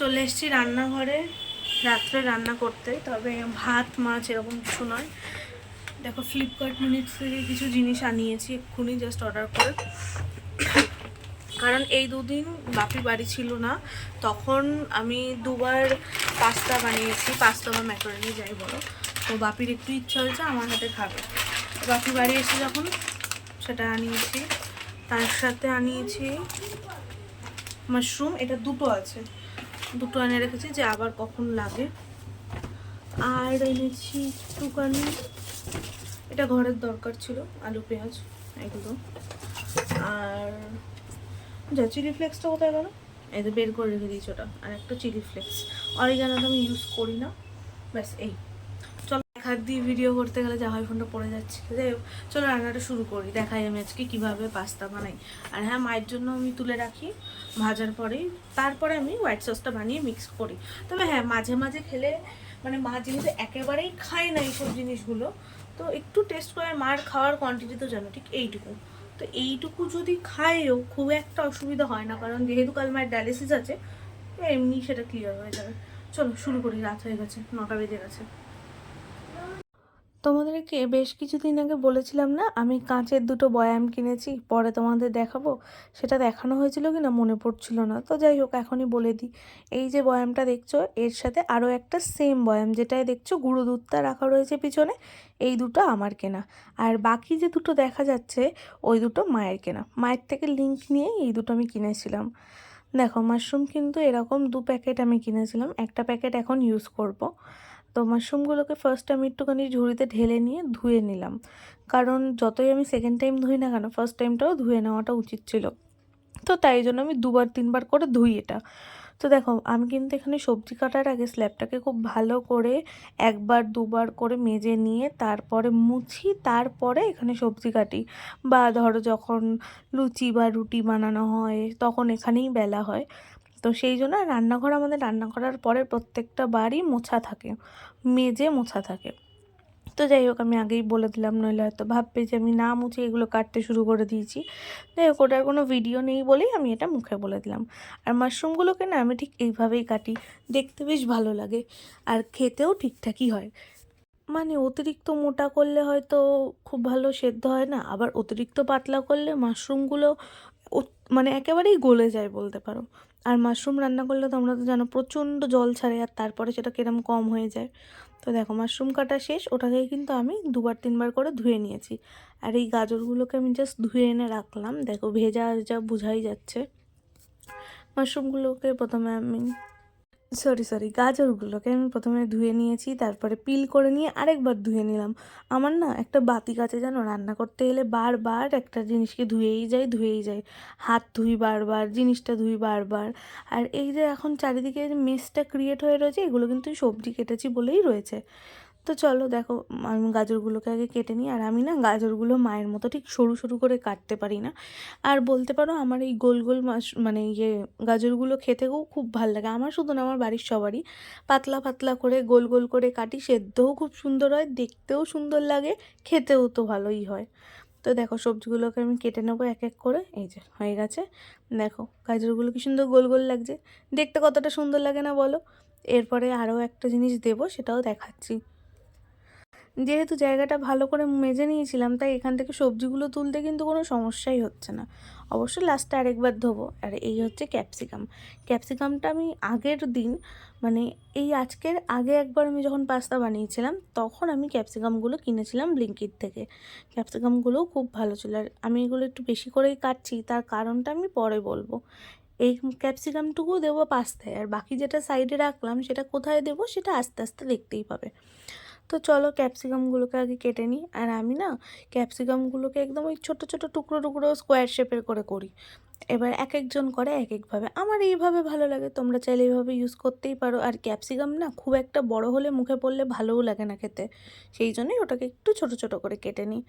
চলে এসেছি রান্নাঘরে। রাত্রে রান্না করতে, তবে ভাত, মাছ এরকম কিছু নয়। দেখো ফ্লিপকার্ট মিনিটস থেকে কিছু জিনিস আনিয়েছি, এক্ষুনি জাস্ট অর্ডার করে। কারণ এই দুদিন বাপি বাড়ি ছিল না, তখন আমি দুবার পাস্তা বানিয়েছি পাস্তা বা ম্যাকারনি যাই বলো। তো বাপির একটু ইচ্ছা হয়েছে, আমার হাতে খাবে। বাপি বাড়ি এসে যখন সেটা আনিয়েছি, তার সাথে আনিয়েছি মাশরুম এটা দুটো আছে। দুটো এনে রেখেছি, যে আবার কখন লাগে। আর এনেছি একটুখানি, এটা ঘরের দরকার ছিল, আলু, পেঁয়াজ এগুলো আর যা চিলি ফ্লেক্সটা কোথায় গেল? এই তো বের করে রেখে দিয়েছি ওটা, আর একটা চিলি ফ্লেক্স অরিগানোটা আমি ইউজ করি না, ব্যাস এই। চলো, এক হাত দিয়ে ভিডিও করতে গেলে যা হয় ফোনটা পড়ে যাচ্ছে। যাই চলো রান্নাটা শুরু করি, দেখাই আমি আজকে কীভাবে পাস্তা বানাই। আর হ্যাঁ মায়ের জন্য আমি তুলে রাখি ভাজার পরেই। তারপরে আমি হোয়াইট সসটা বানিয়ে মিক্স করি। তবে হ্যাঁ মাঝে মাঝে খেলে মানে মা যেহেতু একেবারেই খায় না এইসব জিনিসগুলো, তো একটু টেস্ট করে মার খাওয়ার কোয়ান্টিটি তো জানো, ঠিক এইটুকু। তো এইটুকু যদি খায়ও, খুব একটা অসুবিধা হয় না, কারণ যেহেতু কাল মায়ের ডায়ালিসিস আছে, এমনি সেটা ক্লিয়ার হয়ে যাবে। চলো শুরু করি, রাত হয়ে গেছে, নটা বেজে গেছে। তোমাদেরকে বেশ কিছুদিন আগে বলেছিলাম না, আমি কাঁচের দুটো বয়াম কিনেছি, পরে তোমাদের দেখাবো। সেটা দেখানো হয়েছিল কি না মনে পড়ছিল না। তো যাই হোক, এখনই বলে দিই। এই যে বয়ামটা দেখছ, এর সাথে আরও একটা সেম বয়াম যেটায় দেখছ, গুঁড়ো দুধটা রাখা রয়েছে পিছনে, এই দুটো আমার কেনা। আর বাকি যে দুটো দেখা যাচ্ছে, ওই দুটো মায়ের কেনা। মায়ের থেকে লিঙ্ক নিয়ে এই দুটো আমি কিনেছিলাম। দেখো মাশরুম কিন্তু এরকম দু প্যাকেট আমি কিনেছিলাম, একটা প্যাকেট এখন ইউজ করব। তো মাশরুমগুলোকে ফার্স্ট আমি একটুখানি ঝুড়িতে ঢেলে নিয়ে ধুয়ে নিলাম। কারণ যতই আমি সেকেন্ড টাইম ধুই না কেন ফার্স্ট টাইমটাও ধুয়ে নেওয়াটা উচিত ছিল। তো তাই জন্য আমি দুবার, তিনবার করে ধুই এটা। তো দেখো, আমি কিন্তু এখানে সবজি কাটার আগে স্ল্যাবটাকে খুব ভালো করে একবার, দুবার করে মেজে নিয়ে তারপরে মুছি, তারপরে এখানে সবজি কাটি। বা ধরো যখন লুচি বা রুটি বানানো হয়, তখন এখানেই বেলা হয়। তো সেই জন্য রান্নাঘর আমাদের রান্না করার পরে প্রত্যেকটা বাড়ি মোছা থাকে, মেজে মোছা থাকে। তো যাই হোক, আমি আগেই বলে দিলাম, নইলে হয়তো ভাববে যে আমি না মুছে এগুলো কাটতে শুরু করে দিয়েছি। যাই হোক, ওটার কোনো ভিডিও নেই বলেই আমি এটা মুখে বলে দিলাম। আর মাশরুমগুলোকে না আমি ঠিক এইভাবেই কাটি, দেখতে বেশ ভালো লাগে আর খেতেও ঠিকঠাকই হয়। মানে অতিরিক্ত মোটা করলে হয়তো খুব ভালো সেদ্ধ হয় না, আবার অতিরিক্ত পাতলা করলে মাশরুমগুলো মানে একেবারেই গলে যায় বলতে পারো। আর মাশরুম রান্না করলে তোমরা তো জানো প্রচণ্ড জল ছাড়ে আর তারপরে সেটা কিরম কম হয়ে যায়। তো দেখো মাশরুম কাটা শেষ, ওটাকেই কিন্তু আমি দুবার তিনবার করে ধুয়ে নিয়েছি। আর এই গাজরগুলোকে আমি জাস্ট ধুয়ে এনে রাখলাম। দেখো ভেজা যা বোঝাই যাচ্ছে। মাশরুমগুলোকে প্রথমে আমি সরি সরি, গাজরগুলোকে আমি প্রথমে ধুয়ে নিয়েছি, তারপরে পিল করে নিয়ে আরেকবার ধুয়ে নিলাম। আমার না একটা বাতি কাছে যেন রান্না করতে এলে বারবার একটা জিনিসকে ধুয়েই যাই ধুয়েই যাই। হাত ধুই বারবার, জিনিসটা ধুই বারবার। আর এই যে এখন চারিদিকে মেসটা ক্রিয়েট হয়ে রয়েছে, এগুলো কিন্তু সবজি কেটেছি বলেই রয়েছে। তো চলো দেখো, আমি গাজরগুলোকে আগে কেটে নিই। আর আমি না গাজরগুলো মায়ের মতো ঠিক সরু সরু করে কাটতে পারি না। আর বলতে পারো আমার এই গোল গোল মাস মানে ইয়ে গাজরগুলো খেতেও খুব ভালো লাগে। আমার শুধু না, আমার বাড়ির সবারই পাতলা পাতলা করে গোল গোল করে কাটি, সেদ্ধও খুব সুন্দর হয়, দেখতেও সুন্দর লাগে, খেতেও তো ভালোই হয়। তো দেখো, সবজিগুলোকে আমি কেটে নেব এক এক করে। এই যে, হয়ে গেছে। দেখো, গাজরগুলো কি সুন্দর গোল গোল লাগছে। দেখতে কতটা সুন্দর লাগে না বলো? এরপরে আরও একটা জিনিস দেবো, সেটাও দেখাচ্ছি। যেহেতু জায়গাটা ভালো করে মেজে নিয়েছিলাম, তাই এখান থেকে সবজিগুলো তুলতে কিন্তু কোনো সমস্যাই হচ্ছে না। অবশ্য লাস্টে আরেকবার ধোবো, আর এই হচ্ছে ক্যাপসিকাম ক্যাপসিকামটা আমি আগের দিন মানে এই আজকের আগে একবার আমি যখন পাস্তা বানিয়েছিলাম, তখন আমি ক্যাপসিকামগুলো কিনেছিলাম ব্লিঙ্কিট থেকে। ক্যাপসিকামগুলোও খুব ভালো ছিল, আর আমি এগুলো একটু বেশি করেই কাটছি, তার কারণটা আমি পরে বলব। এই ক্যাপসিকামটুকু দেবো পাস্তায়, আর বাকি যেটা সাইডে রাখলাম, সেটা কোথায় দেবো সেটা আস্তে আস্তে দেখতেই পাবে। তো চলো ক্যাপসিকামগুলোকে আগে কেটে নিই। আর আমি না ক্যাপসিকামগুলোকে একদম ওই ছোটো ছোটো টুকরো টুকরো স্কোয়ার শেপের করে করি। এবার এক একজন করে এক একভাবে আমার এইভাবে ভালো লাগে, তোমরা চাইলে এইভাবে ইউজ করতেই পারো। আর ক্যাপসিকাম না খুব একটা বড় হলে মুখে পড়লে ভালোও লাগে না খেতে। সেই জন্যই ওটাকে একটু ছোট ছোট করে কেটে নিই।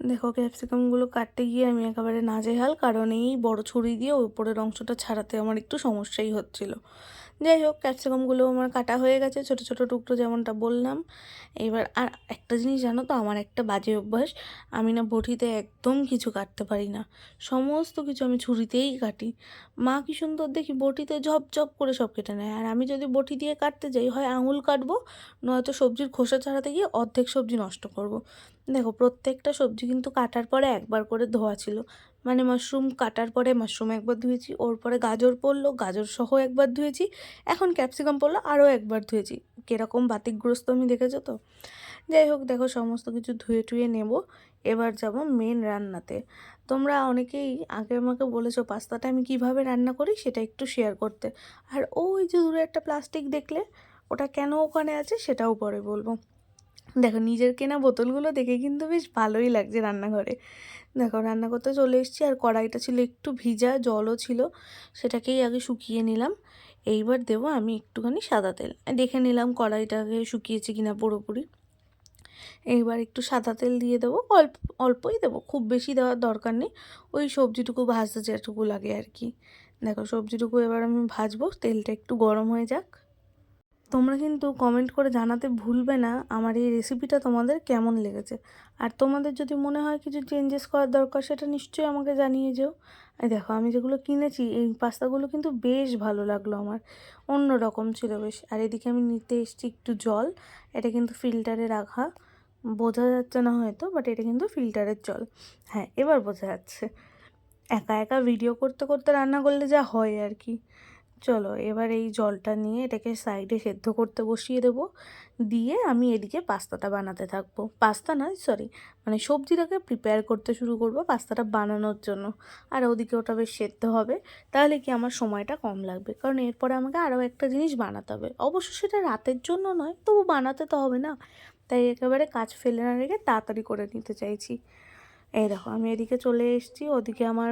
দেখো ক্যাপসিকামগুলো কাটতে গিয়ে আমি একেবারে নাজেহাল, কারণ এই বড় ছুরি দিয়ে ওপরের অংশটা ছাড়াতে আমার একটু সমস্যাই হচ্ছিল। যাই হোক ক্যাপসিকামগুলো আমার কাটা হয়ে গেছে, ছোট ছোট টুকরো যেমনটা বললাম। এবার আর একটা জিনিস জানো তো, আমার একটা বাজে অভ্যাস, আমি না বটিতে একদম কিছু কাটতে পারি না। সমস্ত কিছু আমি ছুরিতেই কাটি। মা কি সুন্দর দেখি বটিতে ঝপ ঝপ করে সব কেটে নেয়। আর আমি যদি বটি দিয়ে কাটতে যাই, হয় আঙুল কাটবো, নয়তো সবজির খোসা ছাড়াতে গিয়ে অর্ধেক সবজি নষ্ট করব। দেখো, প্রত্যেকটা সবজি কিন্তু কাটার পরে একবার করে ধোয়া ছিল। মানে মাশরুম কাটার পরে মাশরুম একবার ধুয়েছি, ওর পরে গাজর পড়ল, গাজর সহ একবার ধুয়েছি, এখন ক্যাপসিকাম পড়ল, আরও একবার ধুয়েছি। কীরকম বাতিকগ্রস্ত আমি দেখেছ তো? যাই হোক, দেখো সমস্ত কিছু ধুয়ে টুয়ে নেব। এবার যাব মেন রান্নাতে। তোমরা অনেকেই আগে আমাকে বলেছ পাস্তাটা আমি কীভাবে রান্না করি, সেটা একটু শেয়ার করতে। আর ওই যে দূরে একটা প্লাস্টিক দেখলে, ওটা কেন ওখানে আছে সেটাও পরে বলব। দেখো, নিজের কেনা বোতলগুলো দেখে কিন্তু বেশ ভালোই লাগছে রান্নাঘরে। দেখো, রান্না করতে চলে এসেছি আর কড়াইটা ছিল একটু ভিজা, জলও ছিল, সেটাকেই আগে শুকিয়ে নিলাম। এইবার দেবো আমি একটুখানি সাদা তেল। দেখে নিলাম কড়াইটাকে শুকিয়েছে কিনা পুরোপুরি। এইবার একটু সাদা তেল দিয়ে দেবো, অল্প, অল্পই দেবো, খুব বেশি দেওয়ার দরকার নেই। ওই সবজিটুকু ভাজতে যেটুকু লাগে আর কি। দেখো, সবজিটুকু এবার আমি ভাজবো, তেলটা একটু গরম হয়ে যাক। তোমরা কিন্তু কমেন্ট করে জানাতে ভুলবে না আমার এই রেসিপিটা তোমাদের কেমন লেগেছে। আর তোমাদের যদি মনে হয় কিছু চেঞ্জেস করার দরকার, সেটা নিশ্চয়ই আমাকে জানিয়ে যেও। দেখো, আমি যেগুলো কিনেছি, এই পাস্তাগুলো কিন্তু বেশ ভালো লাগল আমার। অন্য রকম ছিল বেশ। আর এদিকে আমি নিতে এসেছি একটু জল। এটা কিন্তু ফিল্টারে রাখা। বোঝা যাচ্ছে না হয়তো বাট এটা কিন্তু ফিল্টারের জল। হ্যাঁ এবার বোঝা যাচ্ছে। একা একা ভিডিও করতে করতে রান্না করলে যা হয় আর কি। চলো এবার এই জলটা নিয়ে এটাকে সাইডে সেদ্ধ করতে বসিয়ে দেব। দিয়ে আমি এদিকে পাস্তাটা বানাতে থাকব। পাস্তা নয় সরি মানে সবজিটাকে প্রিপেয়ার করতে শুরু করব পাস্তাটা বানানোর জন্য। আর ওদিকে ওটা বেশ সেদ্ধ হবে, তাহলে কি আমার সময়টা কম লাগবে? কারণ এরপরে আমাকে আরও একটা জিনিস বানাতে হবে। অবশ্য সেটা রাতের জন্য নয়, তবু বানাতে তো হবে না। তাই একেবারে কাজ ফেলে না রেখে তাড়াতাড়ি করে নিতে চাইছি। এই দেখো, আমি এদিকে চলে এসেছি, ওদিকে আমার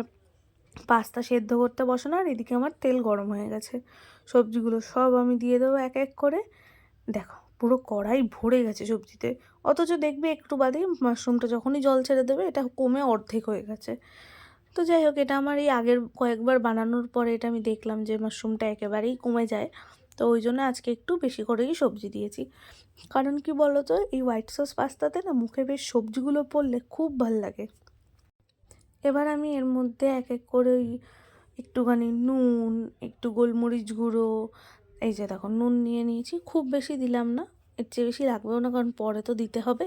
পাস্তা সেদ্ধ করতে বসানো আর এদিকে আমার তেল গরম হয়ে গেছে। সবজিগুলো সব আমি দিয়ে দেবো এক এক করে। দেখো, পুরো কড়াই ভরে গেছে সবজিতে। অথচ দেখবে একটু বাদেই মাশরুমটা যখনই জল ছেড়ে দেবে, এটা কমে অর্ধেক হয়ে গেছে। তো যাই হোক, এটা আমার এই আগের কয়েকবার বানানোর পরে এটা আমি দেখলাম যে মাশরুমটা একেবারেই কমে যায়। তো ওই জন্য আজকে একটু বেশি করেই সবজি দিয়েছি। কারণ কি বলো তো এই হোয়াইট সস পাস্তাতে না মুখে বেশ সবজিগুলো পড়লে খুব ভালো লাগে। এবার আমি এর মধ্যে এক এক করে ওই একটুখানি নুন, একটু গোলমরিচ গুঁড়ো, এই যে দেখো নুন নিয়ে নিয়েছি। খুব বেশি দিলাম না, এর চেয়ে বেশি লাগবেও না, কারণ পরে তো দিতে হবে।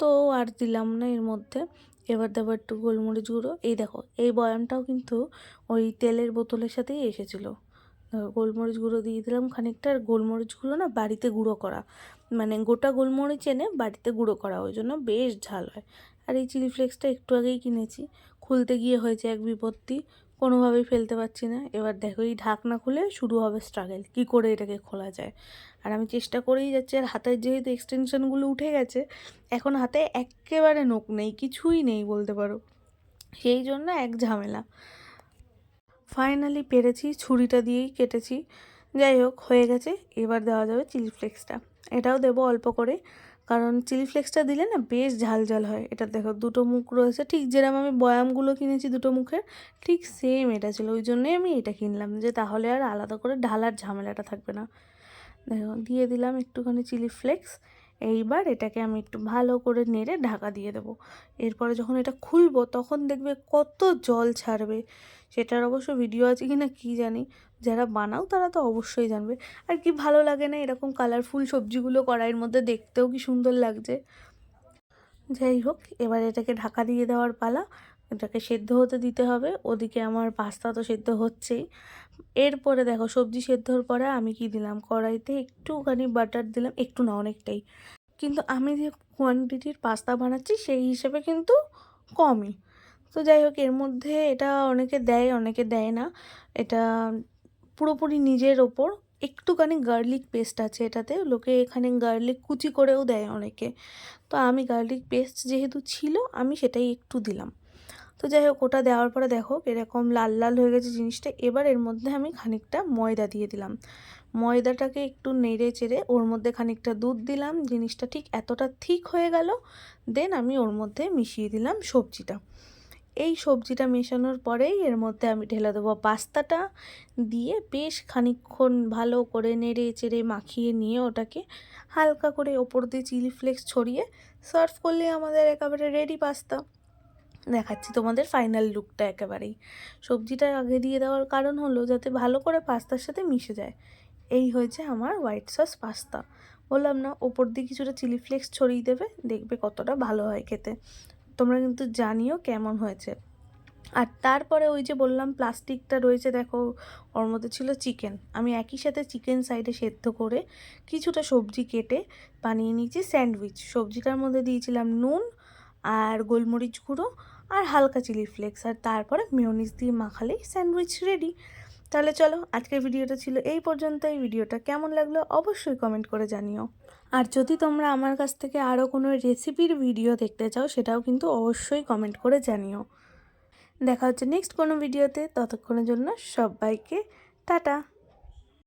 তো আর দিলাম না এর মধ্যে। এবার দেবো একটু গোলমরিচ গুঁড়ো। এই দেখো, এই বয়ামটাও কিন্তু ওই তেলের বোতলের সাথেই এসেছিল। গোলমরিচ গুঁড়ো দিয়ে দিলাম খানিকটা, আর গোলমরিচগুলো না বাড়িতে গুঁড়ো করা। মানে গোটা গোলমরিচ এনে বাড়িতে গুঁড়ো করা, ওই জন্য বেশ ঝাল হয়। আর এই চিলি ফ্লেক্সটা একটু আগেই কিনেছি। খুলতে গিয়ে হয়েছে এক বিপত্তি, কোনোভাবেই ফেলতে পারছি না। এবার দেখো, এই ঢাকনা খুলে শুরু হবে স্ট্রাগেল কি করে এটাকে খোলা যায়? আর আমি চেষ্টা করেই যাচ্ছি, আর হাতের যেহেতু এক্সটেনশনগুলো উঠে গেছে, এখন হাতে একেবারে নোক নেই, কিছুই নেই বলতে পারো। সেই জন্য এক ঝামেলা। ফাইনালি পেরেছি, ছুরিটা দিয়েই কেটেছি। যাই হোক, হয়ে গেছে, এবার দেওয়া যাবে চিলি ফ্লেক্সটা। এটাও দেবো অল্প করে। কারণ চিলি ফ্লেক্সটা দিলে না বেশ ঝাল ঝাল হয়। এটা দেখো, দুটো মুখ রয়েছে, ঠিক যেরকম আমি বয়ামগুলো কিনেছি দুটো মুখের, ঠিক সেম এটা ছিল। ওই জন্যই আমি এটা কিনলাম, যে তাহলে আর আলাদা করে ঢালার ঝামেলাটা থাকবে না। দেখো, দিয়ে দিলাম একটুখানি চিলি ফ্লেক্স এইবার এটাকে আমি একটু ভালো করে নেড়ে ঢাকা দিয়ে দেবো। এরপরে যখন এটা খুলবো, তখন দেখবে কত জল ছাড়বে। সেটার অবশ্য ভিডিও আছে কি না কী জানি। যারা বানাও তারা তো অবশ্যই জানবে। আর কি ভালো লাগে না এরকম কালারফুল সবজিগুলো কড়াইয়ের মধ্যে দেখতেও কি সুন্দর লাগছে। যাই হোক, এবার এটাকে ঢাকা দিয়ে দেওয়ার পালা। এটাকে সেদ্ধ হতে দিতে হবে। ওদিকে আমার পাস্তা তো সেদ্ধ হচ্ছেই। এরপরে দেখো, সবজি সেদ্ধর পরে আমি কি দিলাম? কড়াইতে একটুখানি বাটার দিলাম। একটু না, অনেকটাই। কিন্তু আমি যে কোয়ান্টিটির পাস্তা বানাচ্ছি, সেই হিসেবে কিন্তু কমই। তো যাই হোক, এর মধ্যে এটা অনেকে দেয় অনেকে দেয় না। এটা পুরোপুরি নিজের ওপর। একটুখানি গার্লিক পেস্ট আছে এটাতে। লোকে এখানে গার্লিক কুচি করেও দেয় অনেকে। তো আমি গার্লিক পেস্ট যেহেতু ছিল, আমি সেটাই একটু দিলাম। তো যাই হোক, ওটা দেওয়ার পরে দেখো, এরকম লাল লাল হয়ে গেছে জিনিসটা। এবার এর মধ্যে আমি খানিকটা ময়দা দিয়ে দিলাম। ময়দাটাকে একটু নেড়ে চেড়ে ওর মধ্যে খানিকটা দুধ দিলাম। জিনিসটা ঠিক এতটা ঠিক হয়ে গেল। দেন আমি ওর মধ্যে মিশিয়ে দিলাম সবজিটা। এই সবজিটা মেশানোর পরেই এর মধ্যে আমি ঢেলে দেবো পাস্তাটা দিয়ে বেশ খানিকক্ষণ ভালো করে নেড়ে চেড়ে মাখিয়ে নিয়ে ওটাকে হালকা করে ওপর দিয়ে চিলি ফ্লেক্স ছড়িয়ে সার্ভ করলে আমাদের একেবারে রেডি পাস্তা। দেখাচ্ছি তোমাদের ফাইনাল লুকটা একেবারেই। সবজিটা আগে দিয়ে দেওয়ার কারণ হলো যাতে ভালো করে পাস্তার সাথে মিশে যায়। এই হয়েছে আমার হোয়াইট সস পাস্তা। বললাম না, ওপর দিয়ে কিছুটা চিলি ফ্লেক্স ছড়িয়ে দেবে, দেখবে কতটা ভালো হয় খেতে। তোমরা কিন্তু জানিও কেমন হয়েছে। আর তারপরে ওই যে বললাম প্লাস্টিকটা রয়েছে, দেখো, ওর মধ্যে ছিল চিকেন। আমি একই সাথে চিকেন সাইডে সেদ্ধ করে কিছুটা সবজি কেটে বানিয়ে নিয়েছি, স্যান্ডউইচ। সবজিটার মধ্যে দিয়েছিলাম নুন আর গোলমরিচ গুঁড়ো আর হালকা চিলি ফ্লেক্স। আর তারপরে মেয়নিজ দিয়ে মাখালেই স্যান্ডউইচ রেডি। তাহলে চলো, আজকের ভিডিওটা ছিল এই পর্যন্ত এই ভিডিওটা কেমন লাগল অবশ্যই কমেন্ট করে জানিও। আর যদি তোমরা আমার কাছ থেকে আরও কোনো রেসিপির ভিডিও দেখতে চাও, সেটাও কিন্তু অবশ্যই কমেন্ট করে জানিও। দেখা হচ্ছে নেক্সট কোনো ভিডিওতে। ততক্ষণের জন্য সবাইকে টাটা।